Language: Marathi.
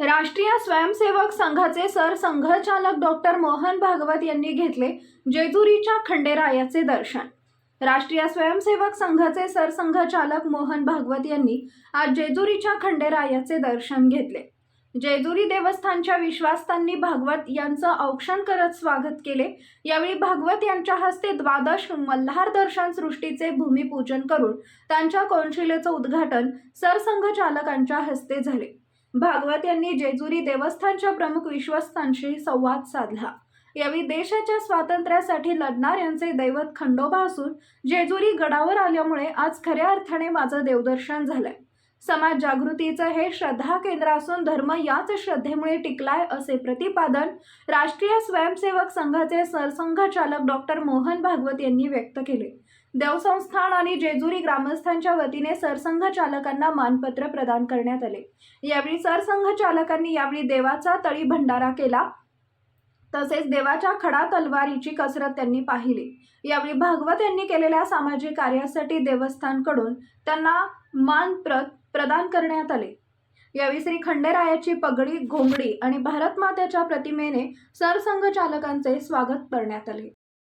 राष्ट्रीय स्वयंसेवक संघाचे सरसंघचालक डॉक्टर मोहन भागवत यांनी घेतले जेजुरीच्या खंडेरायाचे दर्शन. राष्ट्रीय स्वयंसेवक संघाचे सरसंघचालक मोहन भागवत यांनी आज जेजुरीच्या खंडेरायाचे दर्शन घेतले. जेजुरी देवस्थानच्या विश्वास्तांनी भागवत यांचं औक्षण करत स्वागत केले. यावेळी भागवत यांच्या हस्ते द्वादश मल्हार दर्शन सृष्टीचे भूमिपूजन करून त्यांच्या कौन्सिलेचं उद्घाटन सरसंघचालकांच्या हस्ते झाले. भागवत यांनी जेजुरी देवस्थानच्या प्रमुख विश्वस्तांशी संवाद साधला. यावेळी देशाच्या स्वातंत्र्यासाठी लढणाऱ्यांचे दैवत खंडोबा असून जेजुरी गडावर आल्यामुळे आज खऱ्या अर्थाने माझं देवदर्शन झालंय. समाज जागृतीचं हे श्रद्धा केंद्र असून धर्म याच श्रद्धेमुळे टिकलाय असे प्रतिपादन राष्ट्रीय स्वयंसेवक संघाचे सरसंघचालक डॉक्टर मोहन भागवत यांनी व्यक्त केले. देवसंस्थान आणि जेजुरी ग्रामस्थांच्या वतीने सरसंघचालकांना मानपत्र प्रदान करण्यात आले. यावेळी सरसंघचालकांनी यावेळी देवाचा तळी भंडारा केला. तसेच देवाच्या खडा तलवारीची कसरत त्यांनी पाहिली. यावेळी भागवत यांनी केलेल्या सामाजिक कार्यासाठी देवस्थानकडून त्यांना मानप्रत प्रदान करण्यात आले. यावेळी श्री खंडेरायाची पगडी घोंगडी आणि भारतमातेच्या प्रतिमेने सरसंघचालकांचे स्वागत करण्यात आले.